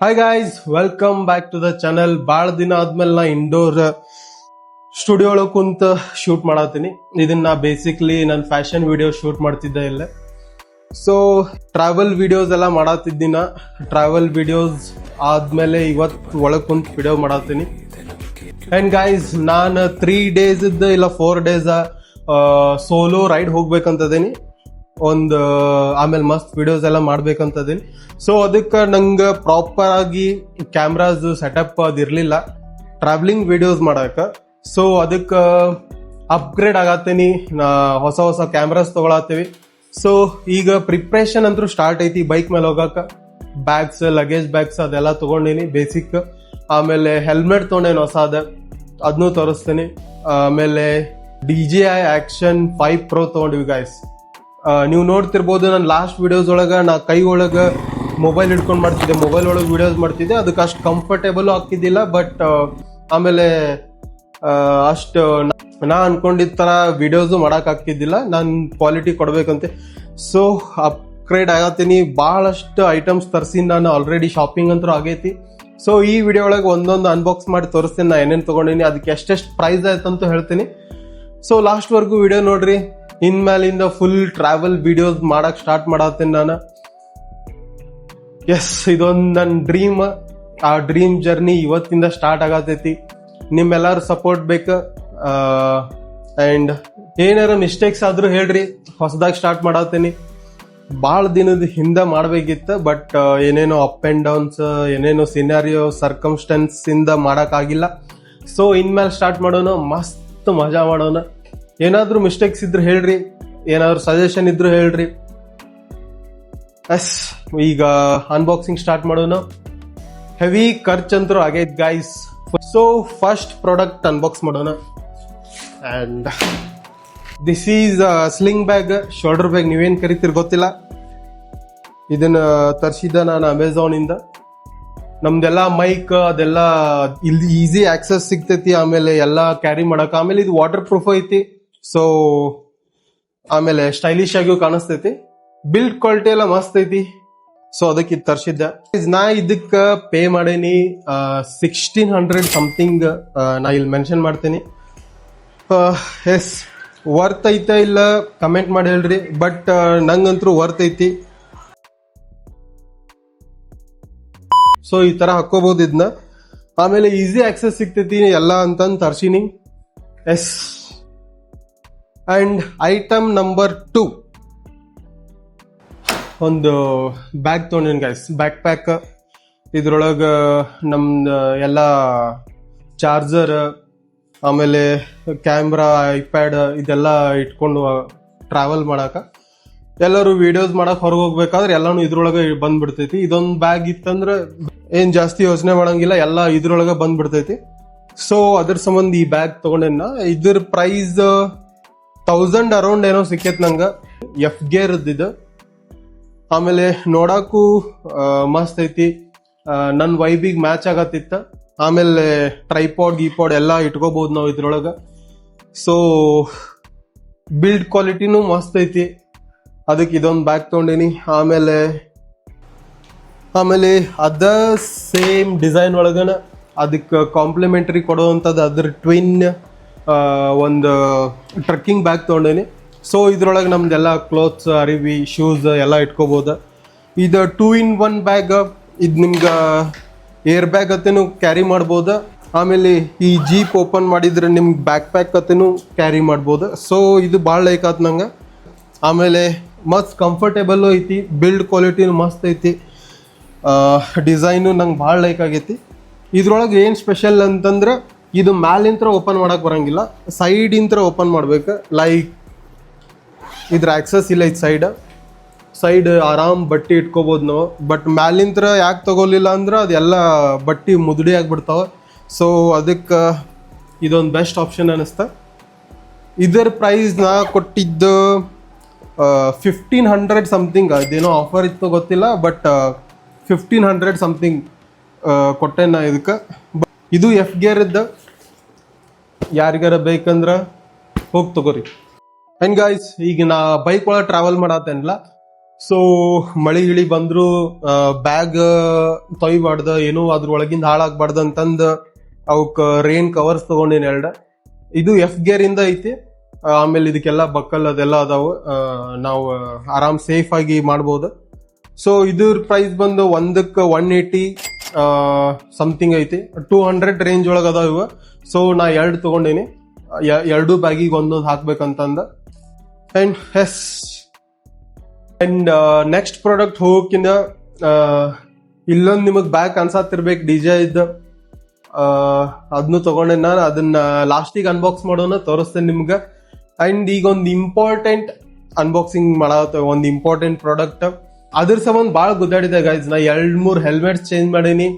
Hi guys welcome back to the channel ಭಾಳ ದಿನ ಆದ್ಮೇಲೆ ನಾ ಇಂಡೋರ್ ಸ್ಟುಡಿಯೋ ಒಳಗೆ ಕುಂತ ಶೂಟ್ ಮಾಡತ್ತೀನಿ ಇದನ್ನ ಬೇಸಿಕ್ಲಿ ನಾನು ಫ್ಯಾಷನ್ ವಿಡಿಯೋ ಶೂಟ್ ಮಾಡ್ತಿದ್ದೆ ಇಲ್ಲ. ಸೊ ಟ್ರಾವೆಲ್ ವಿಡಿಯೋಸ್ ಎಲ್ಲ ಮಾಡತ್ತಿದ್ದೀನ ಟ್ರಾವೆಲ್ ವಿಡಿಯೋಸ್ ಆದ್ಮೇಲೆ ಇವತ್ತು ಒಳಗೆ ಕುಂತ ವಿಡಿಯೋ ಮಾಡತ್ತೀನಿ ಆ್ಯಂಡ್ ಗಾಯ್ಸ್ ನಾನು ತ್ರೀ ಡೇಸ್ ಇದ್ದ ಇಲ್ಲ ಫೋರ್ ಡೇಸ್ ಸೋಲೋ ರೈಡ್ ಹೋಗ್ಬೇಕಂತದೀನಿ ಒಂದು ಆಮೇಲೆ ಮಸ್ತ್ ವಿಡಿಯೋಸ್ ಎಲ್ಲ ಮಾಡ್ಬೇಕಂತದೀನಿ. ಸೊ ಅದಕ್ಕೆ ನಂಗೆ ಪ್ರಾಪರ್ ಆಗಿ ಕ್ಯಾಮ್ರಾಸ್ ಸೆಟಪ್ ಅದಿರ್ಲಿಲ್ಲ ಟ್ರಾವೆಲಿಂಗ್ ವಿಡಿಯೋಸ್ ಮಾಡಕ್ಕೆ ಸೊ ಅದಕ್ಕೆ ಅಪ್ಗ್ರೇಡ್ ಆಗತ್ತೀನಿ. ಹೊಸ ಹೊಸ ಕ್ಯಾಮ್ರಾಸ್ ತೊಗೊಳತ್ತೀವಿ. ಸೊ ಈಗ ಪ್ರಿಪ್ರೇಷನ್ ಅಂತೂ ಸ್ಟಾರ್ಟ್ ಐತಿ ಬೈಕ್ ಮೇಲೆ ಹೋಗಕ್ಕೆ ಬ್ಯಾಗ್ಸ್ ಲಗೇಜ್ ಬ್ಯಾಗ್ಸ್ ಅದೆಲ್ಲ ತಗೊಂಡಿನಿ ಬೇಸಿಕ್ ಆಮೇಲೆ ಹೆಲ್ಮೆಟ್ ತೊಗೊಂಡೇನು ಹೊಸಾದ. ಅದನ್ನೂ ತೋರಿಸ್ತೀನಿ. ಆಮೇಲೆ D G I action five pro ತಗೊಂಡಿವಿ guys ನೀವು ನೋಡ್ತಿರ್ಬೋದು ನಾನು ಲಾಸ್ಟ್ ವಿಡಿಯೋಸ್ ಒಳಗೆ ನಾ ಕೈ ಒಳಗೆ ಮೊಬೈಲ್ ಹಿಡ್ಕೊಂಡು ಮಾಡ್ತಿದ್ದೆ. ಮೊಬೈಲ್ ಒಳಗೆ ವಿಡಿಯೋಸ್ ಮಾಡ್ತಿದ್ದೆ. ಅದಕ್ಕೆ ಅಷ್ಟು ಕಂಫರ್ಟೇಬಲ್ ಆಗ್ತಿದ್ದಿಲ್ಲ ಬಟ್ ಆಮೇಲೆ ಅಷ್ಟು ನಾ ಅನ್ಕೊಂಡಿದ್ದ ಥರ ವಿಡಿಯೋಸ್ ಮಾಡೋಕ್ಕಾಗ್ತಿದ್ದಿಲ್ಲ ನಾನು ಕ್ವಾಲಿಟಿ ಕೊಡಬೇಕಂತೆ. ಸೊ ಅಪ್ಗ್ರೇಡ್ ಆಗತ್ತೀನಿ. ಭಾಳಷ್ಟು ಐಟಮ್ಸ್ ತರಿಸಿನಿ ನಾನು ಆಲ್ರೆಡಿ ಶಾಪಿಂಗ್ ಅಂತೂ ಆಗೈತಿ. ಸೊ ಈ ವಿಡಿಯೋ ಒಳಗೆ ಒಂದೊಂದು ಅನ್ಬಾಕ್ಸ್ ಮಾಡಿ ತೋರಿಸ್ತೀನಿ ನಾನು ಏನೇನು ತೊಗೊಂಡಿನಿ, ಅದಕ್ಕೆ ಎಷ್ಟೆಷ್ಟು ಪ್ರೈಸ್ ಆಯ್ತಂತೂ ಹೇಳ್ತೀನಿ. ಸೊ ಲಾಸ್ಟ್ವರೆಗೂ ವಿಡಿಯೋ ನೋಡ್ರಿ. ಇನ್ಮೇಲಿಂದ ಫುಲ್ ಟ್ರಾವೆಲ್ ವಿಡಿಯೋಸ್ ಮಾಡಕ್ ಸ್ಟಾರ್ಟ್ ಮಾಡತ್ತೀನಿ ನಾನು. ಎಸ್ ಇದೊಂದು ನನ್ನ ಡ್ರೀಮ್ ಆ ಡ್ರೀಮ್ ಜರ್ನಿ ಇವತ್ತಿಂದ ಸ್ಟಾರ್ಟ್ ಆಗತೈತಿ. ನಿಮ್ಮೆಲ್ಲರೂ ಸಪೋರ್ಟ್ ಬೇಕು. ಆ್ಯಂಡ್ ಏನಾರ ಮಿಸ್ಟೇಕ್ಸ್ ಆದರೂ ಹೇಳ್ರಿ, ಹೊಸದಾಗಿ ಸ್ಟಾರ್ಟ್ ಮಾಡತ್ತೀನಿ. ಭಾಳ ದಿನದ ಹಿಂದೆ ಮಾಡಬೇಕಿತ್ತು ಬಟ್ ಏನೇನೋ ಅಪ್ ಆ್ಯಂಡ್ ಡೌನ್ಸ್ ಏನೇನೋ ಸಿನಾರಿಯೋ ಸರ್ಕಮ್ಸ್ಟೆನ್ಸಿಂದ ಮಾಡೋಕ್ಕಾಗಿಲ್ಲ ಸೊ ಇನ್ಮೇಲೆ ಸ್ಟಾರ್ಟ್ ಮಾಡೋಣ, ಮಸ್ತ್ ಮಜಾ ಮಾಡೋಣ. ಏನಾದ್ರೂ ಮಿಸ್ಟೇಕ್ಸ್ ಇದ್ರೆ ಹೇಳ್ರಿ. ಏನಾದರೂ ಸಜೆಷನ್ ಇದ್ರು ಹೇಳ್ರಿ. ಎಸ್ ಈಗ ಅನ್ಬಾಕ್ಸಿಂಗ್ ಸ್ಟಾರ್ಟ್ ಮಾಡೋಣ. ಹೆವಿ ಖರ್ಚಂತರೂ ಆಗೈತ್ guys so first product unbox ಮಾಡೋಣ. And this is sling bag shoulder bag ನೀವೇನು ಕರಿತೀರಿ ಗೊತ್ತಿಲ್ಲ. ಇದನ್ನ ತರಿಸಿದ್ದ ನಾನು ಅಮೆಝಾನಿಂದ ನಮ್ದೆಲ್ಲ ಮೈಕ್ ಅದೆಲ್ಲ ಇಲ್ಲಿ ಈಸಿ ಆಕ್ಸೆಸ್ ಸಿಗ್ತೈತಿ, ಆಮೇಲೆ ಎಲ್ಲ ಕ್ಯಾರಿ ಮಾಡಕ್. ಆಮೇಲೆ ಇದು ವಾಟರ್ ಪ್ರೂಫ್ ಐತಿ. ಸೊ ಆಮೇಲೆ ಸ್ಟೈಲಿಶ್ ಆಗಿಯೂ ಕಾಣಿಸ್ತೈತಿ. ಬಿಲ್ಡ್ ಕ್ವಾಲಿಟಿ ಎಲ್ಲ ಮಸ್ತ್ ಐತಿ. ಸೊ ಅದಕ್ಕೆ ತರಿಸಿದ್ದೆ. ನಾ ಇದಕ್ಕ ಪೇ ಮಾಡೇನಿ ಸಿಕ್ಸ್ಟೀನ್ ಹಂಡ್ರೆಡ್ ಸಮಥಿಂಗ್ ನಾ ಇಲ್ಲಿ ಮೆನ್ಷನ್ ಮಾಡ್ತೀನಿ. ಎಸ್ ವರ್ತ್ ಐತೆ ಇಲ್ಲ ಕಮೆಂಟ್ ಮಾಡಿ ಹೇಳ್ರಿ ಬಟ್ ನಂಗಂತೂ ವರ್ತ್ ಐತಿ. ಸೊ ಈ ತರ ಹಾಕೋಬಹುದು ಇದನ್ನ ಆಮೇಲೆ ಈಸಿ ಆಕ್ಸೆಸ್ ಸಿಗ್ತೈತಿ, ಎಲ್ಲ ಅಂತಂದು ತರ್ಸಿನಿ. Yes and item number two ಒಂದು ಬ್ಯಾಗ್ ತೊಗೊಂಡಿನಿ ಗೈಸ್ ಬ್ಯಾಕ್ ಪ್ಯಾಕ್ ಇದ್ರೊಳಗೆ ನಮ್ದು ಎಲ್ಲ ಚಾರ್ಜರ್ ಆಮೇಲೆ ಕ್ಯಾಮ್ರಾ ಐಪ್ಯಾಡ್ ಇದೆಲ್ಲ ಇಟ್ಕೊಂಡು ಟ್ರಾವೆಲ್ ಮಾಡೋಕೆ. ಎಲ್ಲರೂ ವಿಡಿಯೋಸ್ ಮಾಡಕ್ ಹೊರಗೆ ಹೋಗ್ಬೇಕಾದ್ರೆ ಎಲ್ಲಾನು ಇದ್ರೊಳಗೆ ಬಂದ್ಬಿಡ್ತೈತಿ. ಇದೊಂದು ಬ್ಯಾಗ್ ಇತ್ತಂದ್ರೆ ಏನು ಜಾಸ್ತಿ ಯೋಚನೆ ಮಾಡಂಗಿಲ್ಲ, ಎಲ್ಲ ಇದ್ರೊಳಗೆ ಬಂದ್ಬಿಡ್ತೈತಿ. ಸೊ ಅದ್ರ ಸಂಬಂಧ ಈ ಬ್ಯಾಗ್ ತಗೊಂಡೆನ ಇದ್ರ ಪ್ರೈಸ್ ತೌಸಂಡ್ ಅರೌಂಡ್ ಏನೋ ಸಿಕ್ಕೇತ್ ನಂಗೆ. ಎಫ್ ಗೇರ್ ಇದು. ಆಮೇಲೆ ನೋಡಕ್ಕೂ ಮಸ್ತ್ ಐತಿ. ನನ್ನ ವೈಬಿಗೆ ಮ್ಯಾಚ್ ಆಗತ್ತಿತ್ತ. ಆಮೇಲೆ ಟ್ರೈಪಾಡ್ ಗೀಪಾಡ್ ಎಲ್ಲ ಇಟ್ಕೋಬಹುದು ನಾವು ಇದ್ರೊಳಗೆ. ಸೊ ಬಿಲ್ಡ್ ಕ್ವಾಲಿಟಿನೂ ಮಸ್ತ್ ಐತಿ. ಅದಕ್ಕೆ ಇದೊಂದು ಬ್ಯಾಗ್ ತೊಗೊಂಡಿನಿ. ಆಮೇಲೆ ಆಮೇಲೆ ಅದ ಸೇಮ್ ಡಿಸೈನ್ ಒಳಗನ ಅದಕ್ಕೆ ಕಾಂಪ್ಲಿಮೆಂಟರಿ ಕೊಡುವಂಥದ್ದು ಅದ್ರ ಟ್ವಿನ್ ಒಂದು ಟ್ರಕ್ಕಿಂಗ್ ಬ್ಯಾಗ್ ತೊಗೊಂಡೇನಿ. ಸೊ ಇದ್ರೊಳಗೆ ನಮ್ದೆಲ್ಲ ಕ್ಲೋತ್ಸ್ ಅರಿವಿ ಶೂಸ್ ಎಲ್ಲ ಇಟ್ಕೋಬೋದು. ಇದು ಟೂ ಇನ್ ಒನ್ ಬ್ಯಾಗ್ ಇದು ನಿಮ್ಗೆ ಏರ್ ಬ್ಯಾಗ್ ಅತ್ತೇನು ಕ್ಯಾರಿ ಮಾಡ್ಬೋದು. ಆಮೇಲೆ ಈ ಜೀಪ್ ಓಪನ್ ಮಾಡಿದ್ರೆ ನಿಮ್ಗೆ ಬ್ಯಾಕ್ ಪ್ಯಾಕ್ ಅತ್ತೇನು ಕ್ಯಾರಿ ಮಾಡ್ಬೋದು. ಸೊ ಇದು ಭಾಳ ಲೈಕ್ ಆಯ್ತು ನಂಗೆ. ಆಮೇಲೆ ಮಸ್ತ್ ಕಂಫರ್ಟೇಬಲ್ ಐತಿ ಬಿಲ್ಡ್ ಕ್ವಾಲಿಟಿನೂ ಮಸ್ತ್ ಐತಿ. ಡಿಸೈನು ನಂಗೆ ಭಾಳ ಲೈಕ್ ಆಗೈತಿ. ಇದ್ರೊಳಗೆ ಏನು ಸ್ಪೆಷಲ್ ಅಂತಂದ್ರೆ ಇದು ಮ್ಯಾಲಿಂತ್ರ ಓಪನ್ ಮಾಡಕ್ ಬರಂಗಿಲ್ಲ. ಸೈಡ್ ಇಂತ್ರ ಓಪನ್ ಮಾಡ್ಬೇಕು. ಲೈಕ್ ಇದ್ರ ಆಕ್ಸಸ್ ಇಲ್ಲ ಇದು ಸೈಡ್ ಸೈಡ್ ಆರಾಮ್ ಬಟ್ಟೆ ಇಟ್ಕೋಬೋದು ನಾವು. ಬಟ್ ಮ್ಯಾಲಿಂತ್ರ ಯಾಕೆ ತಗೋಲಿಲ್ಲ ಅಂದ್ರೆ ಅದೆಲ್ಲ ಬಟ್ಟೆ ಮುದುಡಿ ಆಗಿಬಿಡ್ತಾವ. ಸೊ ಅದಕ್ಕೆ ಇದೊಂದು ಬೆಸ್ಟ್ ಆಪ್ಷನ್ ಅನಿಸ್ತ. ಇದರ ಪ್ರೈಸ್ ನಾ ಕೊಟ್ಟಿದ್ದು ಫಿಫ್ಟೀನ್ ಹಂಡ್ರೆಡ್ ಸಮಥಿಂಗ್ ಅದೇನೋ ಆಫರ್ ಇತ್ತು ಗೊತ್ತಿಲ್ಲ ಬಟ್ ಫಿಫ್ಟೀನ್ ಹಂಡ್ರೆಡ್ ಸಮಥಿಂಗ್ ಕೊಟ್ಟೆ ನಾ ಇದಕ್ಕೆ. ಇದು ಎಫ್ ಗೇರ್ ಇದ್ದ. ಯಾರಿಗಾರ ಬೇಕಂದ್ರ ಹೋಗಿ ತಗೋರಿ. ಅಂಡ್ ಗಾಯ್ಸ್ ಈಗ ನಾ ಬೈಕ್ ಒಳಗೆ ಟ್ರಾವೆಲ್ ಮಾಡತ್ತೇನಲ್ಲ ಸೊ ಮಳಿ ಇಳಿ ಬಂದ್ರು ಬ್ಯಾಗ್ ತೊಯ್ಬಾರ್ದ ಏನೋ ಅದ್ರ ಒಳಗಿಂದ ಹಾಳಾಗ್ಬಾರ್ದು ಅಂತಂದು ಅವಕ್ಕೆ ರೇನ್ ಕವರ್ಸ್ ತಗೊಂಡಿನಿ ಎರಡ. ಇದು ಎಫ್ ಗೇರ್ ಇಂದ ಐತಿ. ಆಮೇಲೆ ಇದಕ್ಕೆಲ್ಲ ಬಕ್ಕಲ್ ಅದೆಲ್ಲ ಅದಾವು. ನಾವು ಆರಾಮ್ ಸೇಫ್ ಆಗಿ ಮಾಡ್ಬೋದು. ಸೊ ಇದ್ರ ಪ್ರೈಸ್ ಬಂದು ಒಂದಕ್ಕೆ ಒನ್ ಏಯ್ಟಿ ಸಮಥಿಂಗ್ ಐತಿ. ಟೂ ಹಂಡ್ರೆಡ್ ರೇಂಜ್ ಒಳಗೆ ಅದಾವ ಇವ. ಸೊ ನಾ ಎರಡು ತಗೊಂಡೇನಿ. ಎರಡು ಬ್ಯಾಗಿಗೆ ಒಂದೊಂದು ಹಾಕ್ಬೇಕಂತಂದ. And yes and next product ಹೋಗಕ್ಕಿಂತ ಇಲ್ಲೊಂದು ನಿಮಗೆ ಬ್ಯಾಗ್ ಅನ್ಸಾತಿರ್ಬೇಕು ಡಿ ಜೆ ಇದ್ದ ಅದನ್ನು ತಗೊಂಡೆ ನಾನು. ಅದನ್ನ ಲಾಸ್ಟಿಗೆ ಅನ್ಬಾಕ್ಸ್ ಮಾಡೋಣ ತೋರಿಸ್ತೇನೆ ನಿಮ್ಗೆ. ಅಂಡ್ ಈಗ ಒಂದು ಇಂಪಾರ್ಟೆಂಟ್ ಅನ್ಬಾಕ್ಸಿಂಗ್ ಮಾಡತ್ತ ಒಂದು ಇಂಪಾರ್ಟೆಂಟ್ ಪ್ರಾಡಕ್ಟ್ ಅದ್ರ ಸಂಬಂಧ ಭಾಳ ಗುದ್ದಾಡಿದೆ ಗೈಸ್ ನಾ ಎರಡ್ ಮೂರ್ ಹೆಲ್ಮೆಟ್ಸ್ ಚೇಂಜ್ ಮಾಡೀನಿ.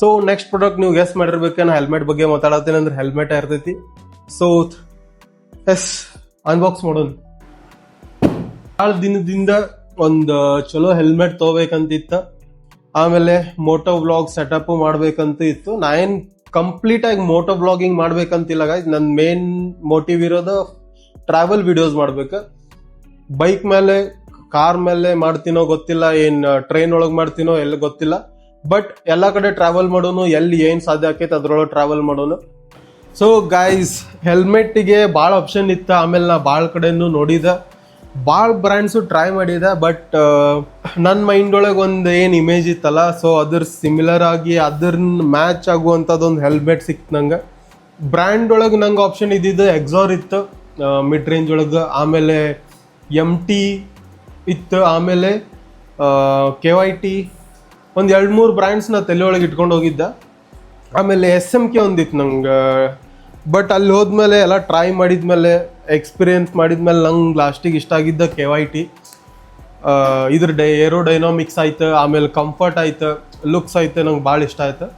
ಸೊ ನೆಕ್ಸ್ಟ್ ಪ್ರಾಡಕ್ಟ್ ನೀವು ಗೆಸ್ ಮಾಡಿರ್ಬೇಕು. ನಾ ಹೆಲ್ಮೆಟ್ ಬಗ್ಗೆ ಮಾತಾಡತ್ತೀನಿ ಅಂದ್ರೆ ಹೆಲ್ಮೆಟ್ ಇರ್ತೈತಿ. ಸೊ ಎಸ್ ಅನ್ಬಾಕ್ಸ್ ಮಾಡೋಣ. ಭಾಳ ದಿನದಿಂದ ಒಂದು ಚಲೋ ಹೆಲ್ಮೆಟ್ ತಗೋಬೇಕಂತಿತ್ತ. ಆಮೇಲೆ ಮೋಟೋ ವ್ಲಾಗ್ ಸೆಟಪ್ ಮಾಡ್ಬೇಕಂತ ಇತ್ತು ನಾ ಏನ್ ಕಂಪ್ಲೀಟ್ ಆಗಿ ಮೋಟೋ ವ್ಲಾಗಿಂಗ್ ಮಾಡ್ಬೇಕಂತಿಲ್ಲ ಗಾಯ್ಸ್ ನನ್ನ ಮೇನ್ ಮೋಟಿವ್ ಇರೋದು ಟ್ರಾವೆಲ್ ವಿಡಿಯೋಸ್ ಮಾಡ್ಬೇಕು. ಬೈಕ್ ಮೇಲೆ ಕಾರ್ ಮೇಲೆ ಮಾಡ್ತೀನೋ ಗೊತ್ತಿಲ್ಲ, ಏನ್ ಟ್ರೈನ್ ಒಳಗ್ ಮಾಡ್ತೀನೋ ಎಲ್ಲ ಗೊತ್ತಿಲ್ಲ. ಬಟ್ ಎಲ್ಲ ಕಡೆ ಟ್ರಾವೆಲ್ ಮಾಡೋನು, ಎಲ್ಲಿ ಏನು ಸಾಧ್ಯ ಆಕೈತೆ ಅದ್ರೊಳಗೆ ಟ್ರಾವೆಲ್ ಮಾಡೋನು. ಸೊ ಗೈಸ್ ಹೆಲ್ಮೆಟ್ಗೆ ಭಾಳ ಆಪ್ಷನ್ ಇತ್ತು. ಆಮೇಲೆ ನಾ ಭಾಳ ಕಡೆನೂ ನೋಡಿದ. ಭಾಳ ಬ್ರ್ಯಾಂಡ್ಸು ಟ್ರೈ ಮಾಡಿದೆ ಬಟ್ ನನ್ನ ಮೈಂಡ್ ಒಳಗೆ ಒಂದು ಏನು ಇಮೇಜ್ ಇತ್ತಲ್ಲ ಸೊ ಅದ್ರ ಸಿಮಿಲರ್ ಆಗಿ ಅದ್ರನ್ನ ಮ್ಯಾಚ್ ಆಗುವಂಥದ್ದೊಂದು ಹೆಲ್ಮೆಟ್ ಸಿಕ್ತು ನಂಗೆ. ಬ್ರ್ಯಾಂಡ್ ಒಳಗೆ ನಂಗೆ ಆಪ್ಷನ್ ಇದ್ದಿದ್ದು ಎಕ್ಸಾರ್ ಇತ್ತು ಮಿಡ್ ರೇಂಜ್ ಒಳಗೆ. ಆಮೇಲೆ ಎಂ ಟಿ ಇತ್ತು. ಆಮೇಲೆ ಕೆ ವೈ ಟಿ ಒಂದು ಎರಡು ಮೂರು ಬ್ರ್ಯಾಂಡ್ಸ್ನ ತಲೆ ಒಳಗೆ ಇಟ್ಕೊಂಡು ಹೋಗಿದ್ದೆ. ಆಮೇಲೆ ಎಸ್ ಎಂ ಕೆ ಒಂದಿತ್ತು ನಂಗೆ. ಬಟ್ ಅಲ್ಲಿ ಹೋದ್ಮೇಲೆ ಎಲ್ಲ ಟ್ರೈ ಮಾಡಿದ್ಮೇಲೆ ಎಕ್ಸ್ಪೀರಿಯನ್ಸ್ ಮಾಡಿದ್ಮೇಲೆ ನಂಗೆ ಲಾಸ್ಟಿಗೆ ಇಷ್ಟ ಆಗಿದ್ದ ಕೆ ವೈ ಟಿ. ಇದ್ರ ಡೈ ಏರೋ ಡೈನಾಮಿಕ್ಸ್ ಆಯ್ತು, ಆಮೇಲೆ ಕಂಫರ್ಟ್ ಆಯ್ತು ಲುಕ್ಸ್ ಆಯ್ತು, ನಂಗೆ ಭಾಳ ಇಷ್ಟ ಆಯ್ತು.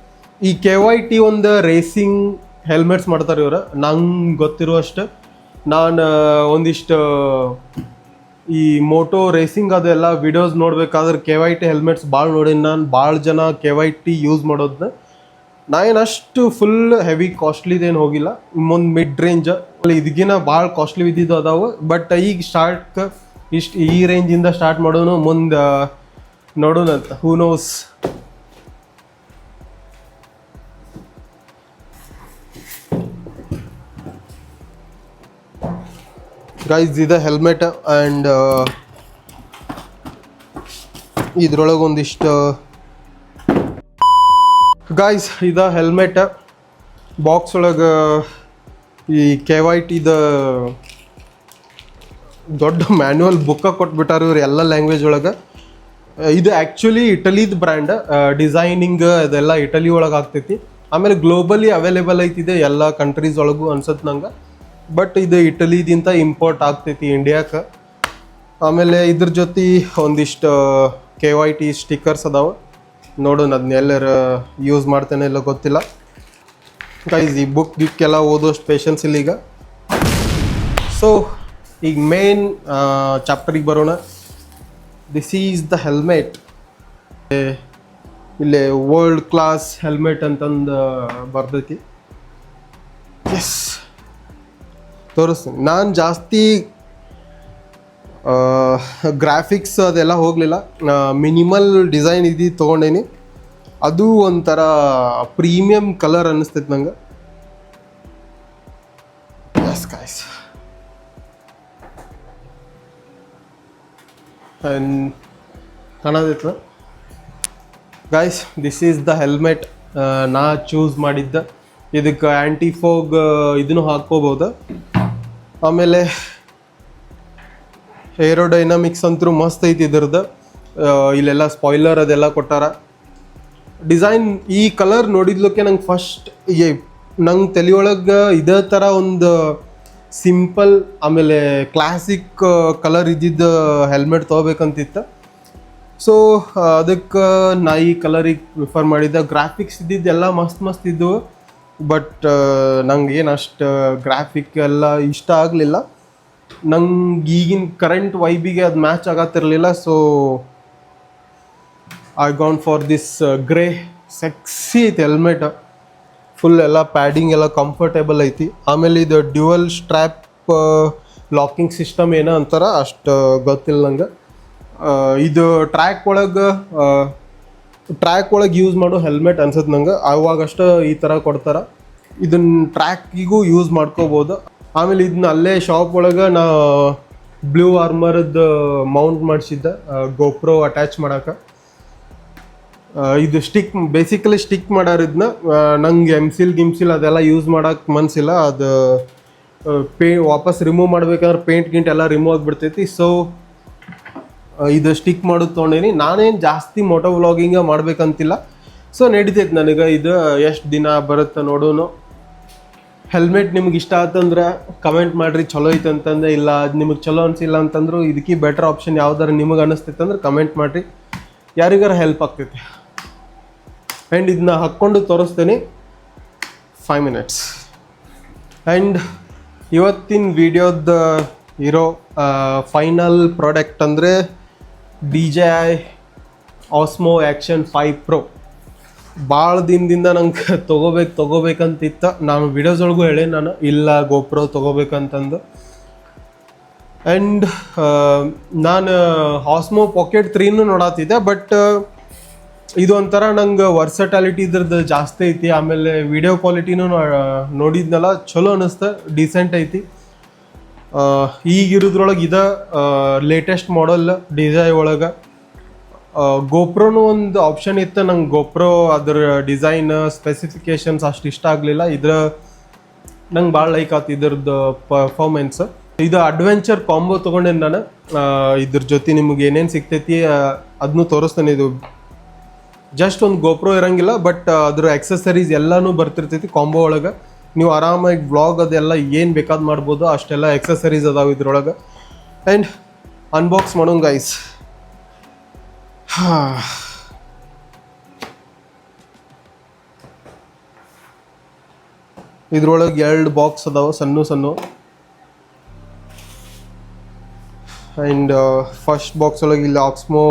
ಈ ಕೆ ವೈ ಟಿ ಒಂದು ರೇಸಿಂಗ್ ಹೆಲ್ಮೆಟ್ಸ್ ಮಾಡ್ತಾರೆ ಇವರು. ನಂಗೆ ಗೊತ್ತಿರುವಷ್ಟು. ನಾನು ಒಂದಿಷ್ಟು ಈ ಮೋಟೋ ರೇಸಿಂಗ್ ಅದೆಲ್ಲ ವಿಡಿಯೋಸ್ ನೋಡ್ಬೇಕಾದ್ರೆ ಕೆ ವೈ ಟಿ ಹೆಲ್ಮೆಟ್ಸ್ ಭಾಳ ನೋಡೀನಿ ನಾನು. ಭಾಳ ಜನ ಕೆ ವೈ ಟಿ ಯೂಸ್ ಮಾಡೋದನ್ನ ನಾ ಅಷ್ಟು ಫುಲ್ ಹೆವಿ ಕಾಸ್ಟ್ಲಿದೇನು ಹೋಗಿಲ್ಲ. ಮುಂದೆ ಮಿಡ್ ರೇಂಜ್ ಇದಕ್ಕಿನ ಭಾಳ ಕಾಸ್ಟ್ಲಿ ಇದ್ದಿದ್ದು ಅದಾವೆ. ಬಟ್ ಈಗ ಸ್ಟಾರ್ಟ್ ಇಷ್ಟು ಈ ರೇಂಜಿಂದ ಸ್ಟಾರ್ಟ್ ಮಾಡೋನು ಮುಂದೆ ನೋಡೋಣಂತ. ಹೂ ನೋಸ್ ಗೈಸ್ ಇದೆ ಹೆಲ್ಮೆಟ್ ಆ್ಯಂಡ್ ಇದ್ರೊಳಗೆ ಒಂದಿಷ್ಟು ಗಾಯ್ಸ್ ಇದ ಹೆಲ್ಮೆಟ್ ಬಾಕ್ಸ್ ಒಳಗೆ ಈ ಕೆ ವೈ ಟಿದ ದೊಡ್ಡ ಮ್ಯಾನ್ಯುವಲ್ ಬುಕ್ಕ ಕೊಟ್ಬಿಟ್ಟಾರ ಇವ್ರು ಎಲ್ಲ ಲ್ಯಾಂಗ್ವೇಜ್ ಒಳಗೆ. ಇದು ಆ್ಯಕ್ಚುಲಿ ಇಟಲಿದ ಬ್ರ್ಯಾಂಡ್ ಡಿಸೈನಿಂಗ್ ಅದೆಲ್ಲ ಇಟಲಿ ಒಳಗೆ ಆಗ್ತೈತಿ. ಆಮೇಲೆ ಗ್ಲೋಬಲಿ ಅವೈಲೇಬಲ್ ಐತಿದೆ ಎಲ್ಲ ಕಂಟ್ರೀಸ್ ಒಳಗೂ ಅನ್ಸತ್ತೆ ನಂಗೆ. ಬಟ್ ಇದು ಇಟಲಿದಿಂತ ಇಂಪೋರ್ಟ್ ಆಗ್ತೈತಿ ಇಂಡಿಯಾಕ್ಕೆ ಆಮೇಲೆ ಇದ್ರ ಜೊತೆ ಒಂದಿಷ್ಟು ಕೆ ವೈ ಟಿ ಸ್ಟಿಕ್ಕರ್ಸ್ ಅದಾವ. ನೋಡೋಣ ಅದನ್ನ ಎಲ್ಲರ ಯೂಸ್ ಮಾಡ್ತೇನೆ ಎಲ್ಲ ಗೊತ್ತಿಲ್ಲ. ಗೈಸ್ ಈ ಬುಕ್ ಗಿಕ್ಕೆಲ್ಲ ಓದೋಷ್ಟು ಪೇಷನ್ಸ್ ಇಲ್ಲ ಈಗ. ಸೊ ಈಗ ಮೇನ್ ಚಾಪ್ಟರಿಗೆ ಬರೋಣ. ದಿಸ್ ಈಸ್ ದ ಹೆಲ್ಮೆಟ್ ಇಲ್ಲಿ ವರ್ಲ್ಡ್ ಕ್ಲಾಸ್ ಹೆಲ್ಮೆಟ್ ಅಂತಂದು ಬರ್ತೈತಿ ಎಸ್ ತೋರಿಸ್ತೀನಿ. ನಾನು ಜಾಸ್ತಿ ಗ್ರಾಫಿಕ್ಸ್ ಅದೆಲ್ಲ ಹೋಗಲಿಲ್ಲ. ಮಿನಿಮಲ್ ಡಿಸೈನ್ ಇದ್ದು ತೊಗೊಂಡೇನಿ. ಅದು ಒಂಥರ ಪ್ರೀಮಿಯಂ ಕಲರ್ ಅನ್ನಿಸ್ತೈತೆ ನಂಗೆ. Yes guys ಕಾಣೋದೈತ guys this is the helmet ನಾ ಚೂಸ್ ಮಾಡಿದ್ದ. ಇದಕ್ಕೆ ಆ್ಯಂಟಿಫೋಗ್ ಇದನ್ನು ಹಾಕ್ಕೋಬೋದು? ಆಮೇಲೆ ಏರೋಡೈನಮಿಕ್ಸ್ ಅಂತೂ ಮಸ್ತ್ ಐತಿ ಇದ್ರದ್ದು. ಇಲ್ಲೆಲ್ಲ ಸ್ಪಾಯ್ಲರ್ ಅದೆಲ್ಲ ಕೊಟ್ಟಾರ. ಡಿಸೈನ್ ಈ ಕಲರ್ ನೋಡಿದ್ಲಕ್ಕೆ ನಂಗೆ ಫಸ್ಟ್ ನಂಗೆ ತಲೆಯೊಳಗೆ ಇದೇ ಥರ ಒಂದು ಸಿಂಪಲ್ ಆಮೇಲೆ ಕ್ಲಾಸಿಕ್ ಕಲರ್ ಇದ್ದಿದ್ದ ಹೆಲ್ಮೆಟ್ ತೊಗೋಬೇಕಂತಿತ್ತು. ಸೊ ಅದಕ್ಕೆ ನಾ ಈ ಕಲರಿಗೆ ಪ್ರಿಫರ್ ಮಾಡಿದ್ದೆ. ಗ್ರಾಫಿಕ್ಸ್ ಇದ್ದಿದ್ದೆಲ್ಲ ಮಸ್ತ್ ಮಸ್ತ್ ಇದ್ದವು ಬಟ್ ನಂಗೆ ಏನಷ್ಟು ಗ್ರಾಫಿಕ್ ಎಲ್ಲ ಇಷ್ಟ ಆಗಲಿಲ್ಲ. ನಂಗೆ ಈಗಿನ ಕರೆಂಟ್ ವೈಬಿಗೆ ಅದು match ಆಗತ್ತಿರಲಿಲ್ಲ so I gone for this grey sexy ಐತಿ ಹೆಲ್ಮೆಟ್ ಫುಲ್ ಎಲ್ಲ ಪ್ಯಾಡಿಂಗ್ ಎಲ್ಲ ಕಂಫರ್ಟೇಬಲ್ ಐತಿ. ಆಮೇಲೆ ಇದು ಡ್ಯುವಲ್ ಸ್ಟ್ರ್ಯಾಪ್ ಲಾಕಿಂಗ್ ಸಿಸ್ಟಮ್ ಏನೋ ಅಂತಾರ, ಅಷ್ಟು ಗೊತ್ತಿಲ್ಲ ನಂಗೆ. ಇದು ಟ್ರ್ಯಾಕ್ ಒಳಗೆ ಟ್ರ್ಯಾಕ್ ಒಳಗೆ ಯೂಸ್ ಮಾಡೋ ಹೆಲ್ಮೆಟ್ ಅನ್ಸುತ್ತೆ ನಂಗೆ. ಆವಾಗಷ್ಟೇ ಈ ಥರ ಕೊಡ್ತಾರ. ಇದನ್ನ ಟ್ರ್ಯಾಕಿಗೂ ಯೂಸ್ ಮಾಡ್ಕೋಬೋದು. ಆಮೇಲೆ ಇದನ್ನ ಅಲ್ಲೇ ಶಾಪ್ ಒಳಗೆ ನಾ ಬ್ಲೂ ಆರ್ಮರದ್ದು ಮೌಂಟ್ ಮಾಡಿಸಿದ್ದೆ. ಗೋಪ್ರೋ ಅಟ್ಯಾಚ್ ಮಾಡಕ್ಕೆ ಇದು ಸ್ಟಿಕ್ ಬೇಸಿಕಲಿ ಸ್ಟಿಕ್ ಮಾಡಾರ ಇದನ್ನ ನಂಗೆ ಎಮ್ಸಿಲ್ ಗಿಮ್ಸಿಲ್ ಅದೆಲ್ಲ ಯೂಸ್ ಮಾಡೋಕೆ ಮನ್ಸಿಲ್ಲ ಅದು ಪೇ, ವಾಪಸ್ ರಿಮೂವ್ ಮಾಡ್ಬೇಕಂದ್ರೆ ಪೇಂಟ್ ಗಿಂಟ್ ಎಲ್ಲ ರಿಮೂವ್ ಆಗಿಬಿಡ್ತೈತಿ. ಸೊ ಇದು ಸ್ಟಿಕ್ ಮಾಡೋದು ತೊಗೊಂಡೇನಿ. ನಾನೇನು ಜಾಸ್ತಿ ಮೋಟೋ ವ್ಲಾಗಿಂಗ ಮಾಡ್ಬೇಕಂತಿಲ್ಲ. ಸೊ ನಡೀತೈತೆ ನನಗೆ. ಇದು ಎಷ್ಟು ದಿನ ಬರುತ್ತೆ ನೋಡೋನು. ಹೆಲ್ಮೆಟ್ ನಿಮ್ಗೆ ಇಷ್ಟ ಆತಂದ್ರೆ ಕಮೆಂಟ್ ಮಾಡಿರಿ. ಚಲೋ ಐತೆ ಅಂತಂದ್ರೆ ಇಲ್ಲ, ಅದು ನಿಮಗೆ ಚಲೋ ಅನ್ಸಿಲ್ಲ ಅಂತಂದ್ರು ಇದಕ್ಕೆ ಬೆಟರ್ ಆಪ್ಷನ್ ಯಾವ್ದಾರು ನಿಮಗೆ ಅನಿಸ್ತೈತೆ ಅಂದ್ರೆ ಕಮೆಂಟ್ ಮಾಡಿರಿ. ಯಾರಿಗಾರ ಹೆಲ್ಪ್ ಆಗ್ತೈತೆ. ಆ್ಯಂಡ್ ಇದನ್ನ ಹಾಕ್ಕೊಂಡು ತೋರಿಸ್ತೇನೆ. ಫೈವ್ ಮಿನಿಟ್ಸ್ ಆ್ಯಂಡ್ ಇವತ್ತಿನ ವಿಡಿಯೋದ ಇರೋ ಫೈನಲ್ ಪ್ರಾಡಕ್ಟ್ ಅಂದರೆ ಐ, ಆಸ್ಮೋ ಆ್ಯಕ್ಷನ್ ಫೈವ್ ಪ್ರೋ. ಭಾಳ ದಿನದಿಂದ ನಂಗೆ ತೊಗೋಬೇಕು, ತೊಗೋಬೇಕಂತಿತ್ತ. ನಾನು ವಿಡಿಯೋಸ್ ಒಳಗೂ ಹೇಳಿ ನಾನು, ಇಲ್ಲ ಗೋಪ್ರೋ ತೊಗೋಬೇಕಂತಂದು. ಆ್ಯಂಡ್ ನಾನು ಹಾಸ್ಮೋ ಪಾಕೆಟ್ ತ್ರೀನೂ ನೋಡತ್ತಿದ್ದೆ ಬಟ್, ಇದು ಒಂಥರ ನಂಗೆ ವರ್ಸಟಾಲಿಟಿ ಇದ್ರದ್ದು ಜಾಸ್ತಿ ಐತಿ. ಆಮೇಲೆ ವಿಡಿಯೋ ಕ್ವಾಲಿಟಿನೂ ನೋಡಿದ್ನಲ್ಲ ಚಲೋ ಅನಿಸ್ತ, ಡಿಸೆಂಟ್ ಐತಿ. ಈಗಿರೋದ್ರೊಳಗೆ ಇದ ಲೇಟೆಸ್ಟ್ ಮಾಡಲ್ ಡಿಸೈ ಒಳಗೆ ಗೋಪ್ರೋನು ಒಂದು ಆಪ್ಷನ್ ಇತ್ತು. ನಂಗೆ ಗೋಪ್ರೋ ಅದರ ಡಿಸೈನ್ ಸ್ಪೆಸಿಫಿಕೇಶನ್ಸ್ ಅಷ್ಟು ಇಷ್ಟ ಆಗಲಿಲ್ಲ. ಇದ್ರ, ನಂಗೆ ಭಾಳ ಲೈಕ್ ಆಯ್ತು ಇದ್ರದ್ದು ಪರ್ಫಾರ್ಮೆನ್ಸ್ ಇದು ಅಡ್ವೆಂಚರ್ ಕಾಂಬೋ ತಗೊಂಡೆ ನಾನು. ಇದ್ರ ಜೊತೆ ನಿಮ್ಗೆ ಏನೇನು ಸಿಗ್ತೈತಿ ಅದನ್ನು ತೋರಿಸ್ತೇನೆ. ಇದು ಜಸ್ಟ್ ಒಂದು ಗೋಪ್ರೋ ಇರಂಗಿಲ್ಲ ಬಟ್ ಅದ್ರ ಎಕ್ಸಸರೀಸ್ ಎಲ್ಲನೂ ಬರ್ತಿರ್ತೈತಿ ಕಾಂಬೋ ಒಳಗೆ. ನೀವು ಆರಾಮಾಗಿ ವ್ಲಾಗ್ ಅದೆಲ್ಲ ಏನು ಬೇಕಾದ್ ಮಾಡ್ಬೋದು, ಅಷ್ಟೆಲ್ಲ ಎಕ್ಸಸರೀಸ್ ಅದಾವ ಇದ್ರೊಳಗೆ. ಆ್ಯಂಡ್ ಅನ್ಬಾಕ್ಸ್ ಮಾಡೋಣ ಗೈಸ್ ಇದ್ರೊಳಗೆ ಎರಡು ಬಾಕ್ಸ್ ಅದಾವ, ಸಣ್ಣ ಸಣ್ಣ. ಆ್ಯಂಡ್ ಫಸ್ಟ್ ಬಾಕ್ಸ್ ಒಳಗೆ ಇಲ್ಲಿ ಆಕ್ಸ್ಮೋ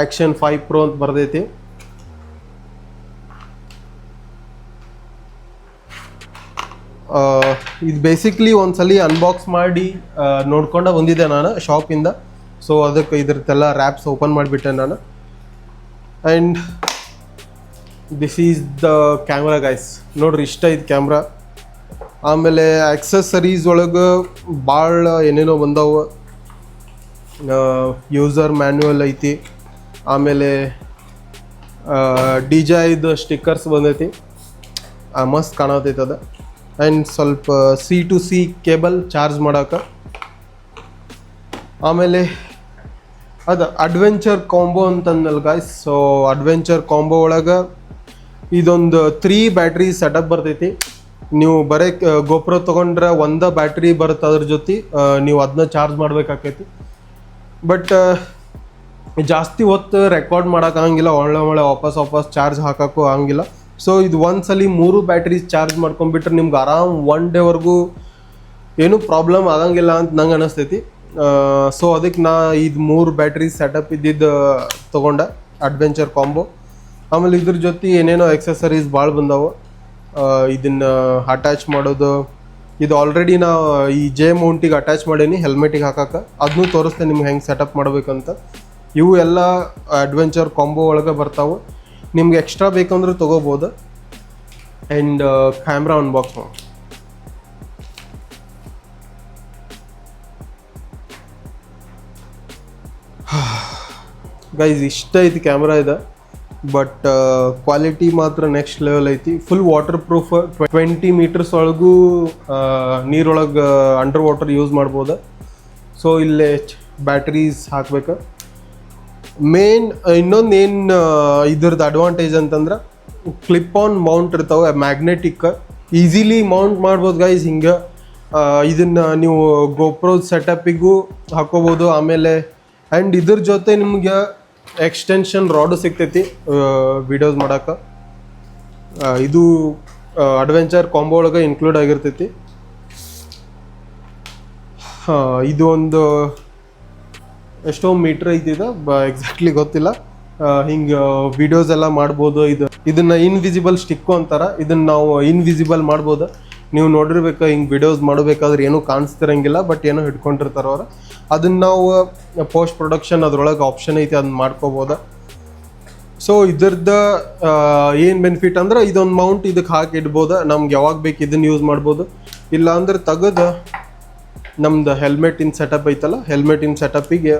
ಆ್ಯಕ್ಷನ್ ಫೈವ್ ಪ್ರೋ ಅಂತ ಬರ್ದೈತಿ. ಇದು ಬೇಸಿಕ್ಲಿ ಒಂದ್ಸಲಿ ಅನ್ಬಾಕ್ಸ್ ಮಾಡಿ ನೋಡ್ಕೊಂಡ ಬಂದಿದ್ದೆ ನಾನು ಶಾಪಿಂದ ಸೊ ಅದಕ್ಕೆ ಇದ್ರದ್ದೆಲ್ಲ ರ್ಯಾಪ್ಸ್ ಓಪನ್ ಮಾಡಿಬಿಟ್ಟೆ ನಾನು. And this is the camera guys ನೋಡ್ರಿ, ಇಷ್ಟ ಇದು ಕ್ಯಾಮ್ರಾ ಆಮೇಲೆ ಆಕ್ಸಸರೀಸ್ ಒಳಗೆ ಭಾಳ ಏನೇನೋ ಬಂದವು. ಯೂಸರ್ ಮ್ಯಾನ್ಯುವಲ್ ಐತಿ. ಆಮೇಲೆ ಡಿಜಾಯ್ದು ಸ್ಟಿಕ್ಕರ್ಸ್ ಬಂದೈತಿ. ಮಸ್ತ್ ಕಾಣತೈತದ ಆ್ಯಂಡ್ ಸ್ವಲ್ಪ C to C cable charge ಮಾಡೋಕೆ. ಆಮೇಲೆ ಅದು ಅಡ್ವೆಂಚರ್ ಕಾಂಬೋ ಅಂತಂದಲ್ಲ ಗಾಯ್ಸ್ ಸೊ ಅಡ್ವೆಂಚರ್ ಕಾಂಬೋ ಒಳಗೆ ಇದೊಂದು ತ್ರೀ ಬ್ಯಾಟ್ರಿ ಸೆಟಪ್ ಬರ್ತೈತಿ. ನೀವು ಬರೀ ಗೋಪುರ ತೊಗೊಂಡ್ರೆ ಒಂದು ಬ್ಯಾಟ್ರಿ ಬರುತ್ತೆ ಅದ್ರ ಜೊತೆ ನೀವು ಅದನ್ನ ಚಾರ್ಜ್ ಮಾಡಬೇಕಾಕೈತಿ. ಬಟ್ ಜಾಸ್ತಿ ಹೊತ್ತು ರೆಕಾರ್ಡ್ ಮಾಡೋಕ್ಕಾಗಂಗಿಲ್ಲ ಒಳ್ಳೆ ಒಳ್ಳೆ ವಾಪಸ್ ವಾಪಸ್ ಚಾರ್ಜ್ ಹಾಕೋಕ್ಕೂ ಆಗಂಗಿಲ್ಲ. ಸೊ ಇದು ಒಂದ್ಸಲಿ ಮೂರು ಬ್ಯಾಟ್ರೀಸ್ ಚಾರ್ಜ್ ಮಾಡ್ಕೊಂಡ್ಬಿಟ್ರೆ ನಿಮ್ಗೆ ಆರಾಮ್ ಒನ್ ಡೇವರೆಗೂ ಏನೂ ಪ್ರಾಬ್ಲಮ್ ಆಗಂಗಿಲ್ಲ ಅಂತ ನಂಗೆ ಅನಿಸ್ತೈತಿ. ಸೊ ಅದಕ್ಕೆ ನಾ ಇದು ಮೂರು ಬ್ಯಾಟ್ರಿ ಸೆಟಪ್ ಇದ್ದಿದ್ದು ತೊಗೊಂಡೆ ಅಡ್ವೆಂಚರ್ ಕಾಂಬೋ ಆಮೇಲೆ ಇದ್ರ ಜೊತೆ ಏನೇನೋ ಎಕ್ಸಸರೀಸ್ ಭಾಳ ಬಂದಾವು. ಇದನ್ನು ಇದನ್ನ ಅಟ್ಯಾಚ್ ಮಾಡೋದು. ಇದು ಆಲ್ರೆಡಿ ನಾ ಈ ಜೆ ಮೌಂಟಿಗೆ ಅಟ್ಯಾಚ್ ಮಾಡೀನಿ ಹೆಲ್ಮೆಟಿಗೆ ಹಾಕಕ್ಕೆ ಅದನ್ನೂ ತೋರಿಸ್ತೇನೆ ನಿಮ್ಗೆ ಹೆಂಗೆ ಸೆಟಪ್ ಮಾಡಬೇಕಂತ. ಇವು ಎಲ್ಲ ಅಡ್ವೆಂಚರ್ ಕಾಂಬೋ ಒಳಗೆ ಬರ್ತಾವೆ. ನಿಮ್ಗೆ ಎಕ್ಸ್ಟ್ರಾ ಬೇಕಂದ್ರೆ ತೊಗೋಬೋದು. And camera one box guys ಇಷ್ಟ ಐತಿ ಕ್ಯಾಮ್ರಾ ಇದೆ. ಬಟ್ ಕ್ವಾಲಿಟಿ ಮಾತ್ರ ನೆಕ್ಸ್ಟ್ ಲೆವೆಲ್ ಐತಿ. Full waterproof twenty metres ಒಳಗೂ ನೀರೊಳಗೆ ಅಂಡರ್ ವಾಟರ್ ಯೂಸ್ ಮಾಡ್ಬೋದು. ಸೊ ಇಲ್ಲೇ ಬ್ಯಾಟ್ರೀಸ್ ಹಾಕ್ಬೇಕು. ಮೇನ್ ಇನ್ನೊಂದು ಏನು ಇದ್ರದ್ದು ಅಡ್ವಾಂಟೇಜ್ ಅಂತಂದ್ರೆ ಕ್ಲಿಪ್ ಆನ್ ಮೌಂಟ್ ಇರ್ತಾವೆ ಮ್ಯಾಗ್ನೆಟಿಕ್ ಈಸಿಲಿ ಮೌಂಟ್ ಮಾಡ್ಬೋದು ಗೈಸ್ ಹಿಂಗೆ. ಇದನ್ನು ನೀವು ಗೋಪ್ರೋ ಸೆಟಪಿಗೂ ಹಾಕೋಬೋದು ಆಮೇಲೆ. ಆ್ಯಂಡ್ ಇದ್ರ ಜೊತೆ ನಿಮಗೆ ಎಕ್ಸ್ಟೆನ್ಷನ್ ರಾಡು ಸಿಗ್ತೈತಿ ವಿಡಿಯೋಸ್ ಮಾಡೋಕೆ. ಇದು ಅಡ್ವೆಂಚರ್ ಕಾಂಬೋ ಒಳಗೆ ಇನ್ಕ್ಲೂಡ್ ಆಗಿರ್ತೈತಿ. ಇದು ಒಂದು ಎಷ್ಟೋ ಮೀಟರ್ ಇದು ಎಕ್ಸಾಕ್ಟ್ಲಿ ಗೊತ್ತಿಲ್ಲ. ಹಿಂಗೆ ವಿಡಿಯೋಸ್ ಎಲ್ಲ ಮಾಡ್ಬೋದು, ಇದು, ಇದನ್ನ ಇನ್ವಿಸಿಬಲ್ ಸ್ಟಿಕ್ಕು ಅಂತಾರ, ಇದನ್ನ ನಾವು ಇನ್ವಿಸಿಬಲ್ ಮಾಡ್ಬೋದು. ನೀವು ನೋಡಿರ್ಬೇಕು, ಹಿಂಗೆ ವಿಡಿಯೋಸ್ ಮಾಡಬೇಕಾದ್ರೆ ಏನೂ ಕಾಣಿಸ್ತಿರಂಗಿಲ್ಲ ಬಟ್ ಏನೋ ಹಿಡ್ಕೊಂಡಿರ್ತಾರೆ ಅವ್ರು. ಅದನ್ನ ನಾವು ಪೋಸ್ಟ್ ಪ್ರೊಡಕ್ಷನ್ ಅದ್ರೊಳಗೆ ಆಪ್ಷನ್ ಐತಿ ಅದನ್ನ ಮಾಡ್ಕೋಬೋದು. ಸೊ ಇದ್ರದ್ದು ಏನು ಬೆನಿಫಿಟ್ ಅಂದ್ರೆ, ಇದೊಂದು ಮೌಂಟ್ ಇದಕ್ಕೆ ಹಾಕಿ ಇಡ್ಬೋದು, ನಮ್ಗೆ ಯಾವಾಗ ಬೇಕು ಇದನ್ನು ಯೂಸ್ ಮಾಡ್ಬೋದು. ಇಲ್ಲ ಅಂದ್ರೆ ತೆಗೆದು ನಮ್ದು ಇನ್ ಸೆಟಪ್ ಐತಲ್ಲ, ಹೆಲ್ಮೆಟಿನ ಸೆಟಪಿಗೆ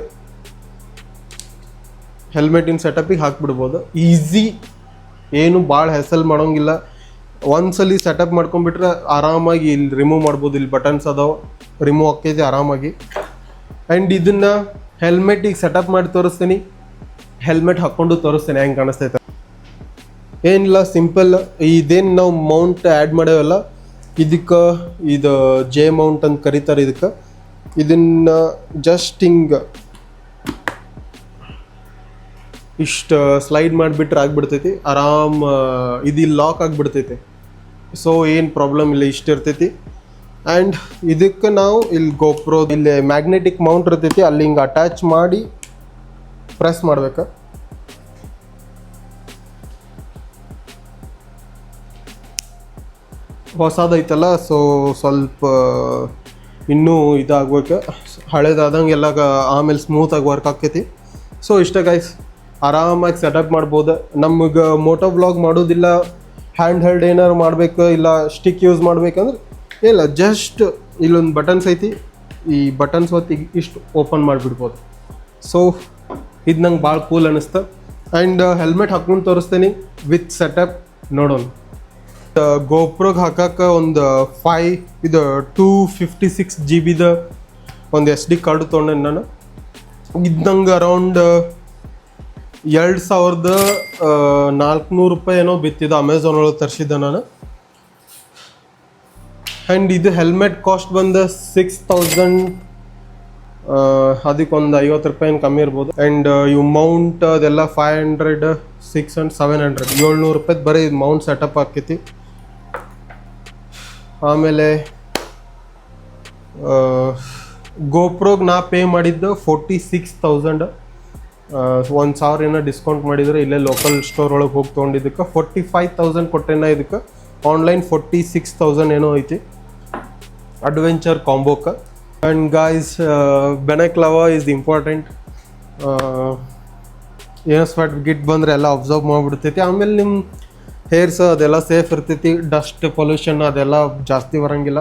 ಹೆಲ್ಮೆಟಿನ ಸೆಟಪಿಗೆ ಹಾಕ್ಬಿಡ್ಬೋದು. ಈಸಿ ಏನು ಭಾಳ ಹೆಸಲ್ ಮಾಡೋಂಗಿಲ್ಲ. ಒಂದ್ಸಲಿ ಸೆಟಪ್ ಮಾಡ್ಕೊಂಡ್ಬಿಟ್ರೆ ಆರಾಮಾಗಿ ಇಲ್ಲಿ ರಿಮೂವ್ ಮಾಡ್ಬೋದು. ಇಲ್ಲಿ ಬಟನ್ಸ್ ಅದಾವ ರಿಮೂವ್ ಆಕೈತಿ ಆರಾಮಾಗಿ. ಆ್ಯಂಡ್ ಇದನ್ನು ಹೆಲ್ಮೆಟಿಗೆ ಸೆಟಪ್ ಮಾಡಿ ತೋರಿಸ್ತೀನಿ. ಹೆಲ್ಮೆಟ್ ಹಾಕ್ಕೊಂಡು ತೋರಿಸ್ತೀನಿ ಹೆಂಗೆ ಕಾಣಿಸ್ತೈತೆ ಏನಿಲ್ಲ ಸಿಂಪಲ್ ಇದೇನು ನಾವು ಮೌಂಟ್ ಆ್ಯಡ್ ಮಾಡ್ಯಾವಲ್ಲ ಇದಕ್ಕೆ ಇದು ಜೆ ಮೌಂಟ್ ಅಂತ ಕರೀತಾರೆ ಇದಕ್ಕೆ. ಇದನ್ನ ಜಸ್ಟ್ ಹಿಂಗೆ ಇಷ್ಟು ಸ್ಲೈಡ್ ಮಾಡಿಬಿಟ್ರೆ ಆಗಿಬಿಡ್ತೈತಿ. ಆರಾಮ್ ಇದು ಲಾಕ್ ಆಗಿಬಿಡ್ತೈತಿ. ಸೊ ಏನು ಪ್ರಾಬ್ಲಮ್ ಇಲ್ಲ, ಇಷ್ಟು ಇರ್ತೈತಿ. ಆ್ಯಂಡ್ ಇದಕ್ಕೆ ನಾವು ಇಲ್ಲಿ ಗೋಪ್ರೋ ಇಲ್ಲಿ ಮ್ಯಾಗ್ನೆಟಿಕ್ ಮೌಂಟ್ ಇರ್ತೈತಿ, ಅಲ್ಲಿ ಹಿಂಗೆ ಅಟ್ಯಾಚ್ ಮಾಡಿ ಪ್ರೆಸ್ ಮಾಡ್ಬೇಕು. ಹೊಸದೈತಲ್ಲ ಸೊ ಸ್ವಲ್ಪ ಇನ್ನೂ ಇದಾಗ್ಬೇಕು. ಹಳೇದಾದಂಗೆಲ್ಲ ಆಮೇಲೆ ಸ್ಮೂತಾಗಿ ವರ್ಕ್ ಆಕೈತಿ ಸೊ ಇಷ್ಟ ಗೈಸ್ ಆರಾಮಾಗಿ ಸೆಟಪ್ ಮಾಡ್ಬೋದು. ನಮಗೆ ಮೋಟೋ ಬ್ಲಾಗ್ ಮಾಡೋದಿಲ್ಲ ಹ್ಯಾಂಡ್ ಹೆಲ್ಡ್ ಏನಾರು ಮಾಡಬೇಕು, ಇಲ್ಲ ಸ್ಟಿಕ್ ಯೂಸ್ ಮಾಡ್ಬೇಕಂದ್ರೆ ಇಲ್ಲ ಜಸ್ಟ್ ಇಲ್ಲೊಂದು ಬಟನ್ಸ್ ಐತಿ. ಈ ಬಟನ್ಸ್ ಹೊತ್ತಿಗೆ ಇಷ್ಟು ಓಪನ್ ಮಾಡಿಬಿಡ್ಬೋದು. ಸೊ ಇದು ನಂಗೆ ಭಾಳ ಕೂಲ್ ಅನ್ನಿಸ್ತು ಆ್ಯಂಡ್ ಹೆಲ್ಮೆಟ್ ಹಾಕ್ಕೊಂಡು ತೋರಿಸ್ತೀನಿ. ವಿತ್ ಸೆಟಪ್ ನೋಡೋಣ. ಗೋಪ್ರೋಗೆ ಹಾಕಕ್ಕೆ ಒಂದು ಫೈ ಇದು ಟೂ ಫಿಫ್ಟಿ ಸಿಕ್ಸ್ ಜಿ ಬಿದ ಒಂದು ಎಸ್ ಡಿ ಕಾರ್ಡ್ ತೊಗೊಂಡೆ ನಾನು. ಇದ್ದಂಗೆ ಅರೌಂಡ್ ಎರಡು ಸಾವಿರದ ನಾಲ್ಕುನೂರು ರೂಪಾಯಿ ಏನೋ ಬಿತ್ತಿದ್ದೆ ಅಮೆಝಾನ್ ಒಳಗೆ ತರಿಸಿದ್ದೆ ನಾನು. ಆ್ಯಂಡ್ ಇದು ಹೆಲ್ಮೆಟ್ ಕಾಸ್ಟ್ ಬಂದು ಸಿಕ್ಸ್ ತೌಸಂಡ್ ಅದಕ್ಕೊಂದು ಐವತ್ತು ರೂಪಾಯಿ ಏನು ಕಮ್ಮಿ ಇರ್ಬೋದು. ಆ್ಯಂಡ್ ಇವು ಮೌಂಟ್ ಅದೆಲ್ಲ five hundred six and seven hundred ಏಳ್ನೂರು ರೂಪಾಯಿ ಬರೀ ಇದು ಮೌಂಟ್ ಸೆಟಪ್ ಆಕೈತಿ ಆಮೇಲೆ ಗೋಪ್ರೋಗೆ ನಾ ಪೇ ಮಾಡಿದ್ದು ಫೋರ್ಟಿ ಸಿಕ್ಸ್ ತೌಸಂಡ್ ಒಂದು ಸಾವಿರ ಏನೋ ಡಿಸ್ಕೌಂಟ್ ಮಾಡಿದರೆ ಇಲ್ಲೇ ಲೋಕಲ್ ಸ್ಟೋರ್ ಒಳಗೆ ಹೋಗಿ ತೊಗೊಂಡಿದ್ದಕ್ಕೆ ಫೋರ್ಟಿ ಫೈವ್ ತೌಸಂಡ್ ಕೊಟ್ಟೆನ ಇದಕ್ಕೆ. ಆನ್ಲೈನ್ ಫೋರ್ಟಿ ಸಿಕ್ಸ್ ತೌಸಂಡ್ ಏನೋ ಐತಿ. Adventure ಕಾಂಬೋಕ್ಕೆ and guys balaclava is important ಏನೋ ಸ್ವೆಟ್ ಗಿಟ್ ಬಂದರೆ ಎಲ್ಲ ಅಬ್ಸರ್ವ್ ಮಾಡಿಬಿಡ್ತೈತಿ. ಆಮೇಲೆ ನಿಮ್ಮ ಹೇರ್ಸ್ ಅದೆಲ್ಲ ಸೇಫ್ ಇರ್ತೈತಿ. ಡಸ್ಟ್ ಪೊಲ್ಯೂಷನ್ ಅದೆಲ್ಲ ಜಾಸ್ತಿ ಬರಂಗಿಲ್ಲ.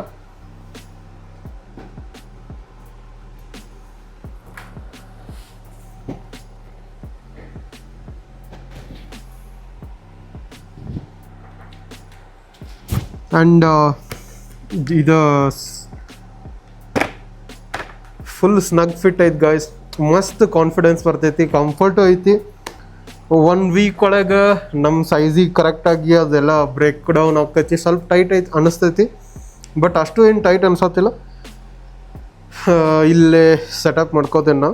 ಆ್ಯಂಡ್ ಇದು ಫುಲ್ ಸ್ನಗ್ ಫಿಟ್ ಐತಿ ಗಾಯ್ಸ್ ಮಸ್ತ್ ಕಾನ್ಫಿಡೆನ್ಸ್ ಬರ್ತೈತಿ ಕಂಫರ್ಟು ಐತಿ. ಒನ್ ವೀಕ್ ಒಳಗೆ ನಮ್ಮ ಸೈಜಿಗೆ ಕರೆಕ್ಟಾಗಿ ಅದೆಲ್ಲ ಬ್ರೇಕ್ ಡೌನ್ ಆಗ್ತೈತಿ. ಸ್ವಲ್ಪ ಟೈಟ್ ಐತಿ ಅನಿಸ್ತೈತಿ. ಬಟ್ ಅಷ್ಟು ಏನು ಟೈಟ್ ಅನ್ಸತ್ತಿಲ್ಲ. ಇಲ್ಲೇ ಸೆಟಪ್ ಮಾಡ್ಕೋತೇನೆ ನಾ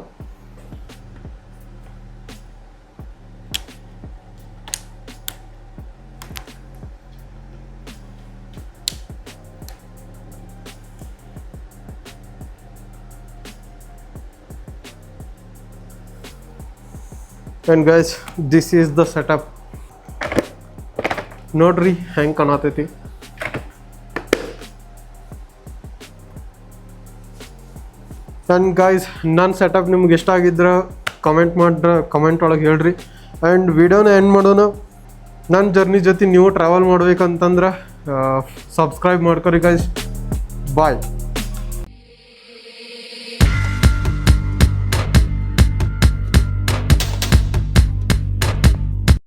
and guys this is the setup ನೋಡ್ರಿ ಹೆಂಗೆ ಕಾಣತೈತಿ ಆ್ಯಂಡ್ ಗೈಸ್ ನನ್ನ ಸೆಟಪ್ ನಿಮ್ಗೆ ಇಷ್ಟ ಆಗಿದ್ರೆ ಕಮೆಂಟ್ ಮಾಡ್ರೆ ಕಮೆಂಟ್ ಒಳಗೆ ಹೇಳ್ರಿ. ಆ್ಯಂಡ್ ವಿಡಿಯೋನ ಎಂಡ್ ಮಾಡೋಣ. ನನ್ನ ಜರ್ನಿ ಜೊತೆ ನೀವು ಟ್ರಾವೆಲ್ ಮಾಡ್ಬೇಕಂತಂದ್ರೆ ಸಬ್ಸ್ಕ್ರೈಬ್ ಮಾಡ್ಕೊರಿ ಗೈಸ್ ಬಾಯ್